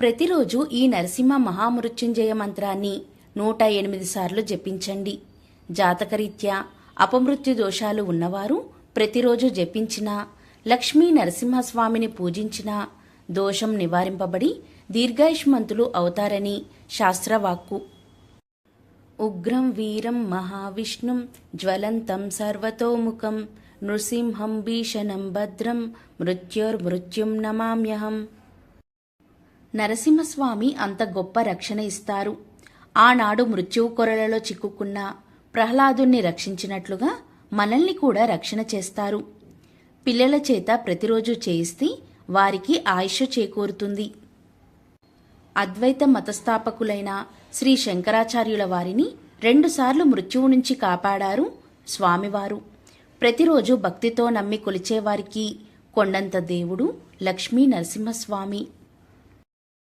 ప్రతిరోజు ఈ నరసింహ మహామృత్యుంజయ మంత్రాన్ని నూట ఎనిమిది సార్లు జపించండి. జాతకరీత్యా అపమృత్యు దోషాలు ఉన్నవారు ప్రతిరోజు జపించినా లక్ష్మీ నరసింహస్వామిని పూజించినా దోషం నివారింపబడి దీర్ఘాయుష్మంతులు అవుతారని శాస్త్రవాక్కు. ఉగ్రం వీరం మహావిష్ణుం జ్వలంతం సర్వతోముఖం నృసింహం భీషణం భద్రం మృత్యోర్మృత్యుం నమామ్యహం. నరసింహస్వామి అంత గొప్ప రక్షణ ఇస్తారు. ఆనాడు మృత్యువు కొరలలో చిక్కుకున్న ప్రహ్లాదుణ్ణి రక్షించినట్లుగా మనల్ని కూడా రక్షణ చేస్తారు. పిల్లల చేత ప్రతిరోజు చేయిస్తే వారికి ఆయుష్ చేకూరుతుంది. అద్వైత మతస్థాపకులైన శ్రీ శంకరాచార్యుల వారిని రెండుసార్లు మృత్యువు నుంచి కాపాడారు స్వామివారు. ప్రతిరోజు భక్తితో నమ్మి కొలిచేవారికి కొండంత దేవుడు లక్ష్మీ నరసింహస్వామి.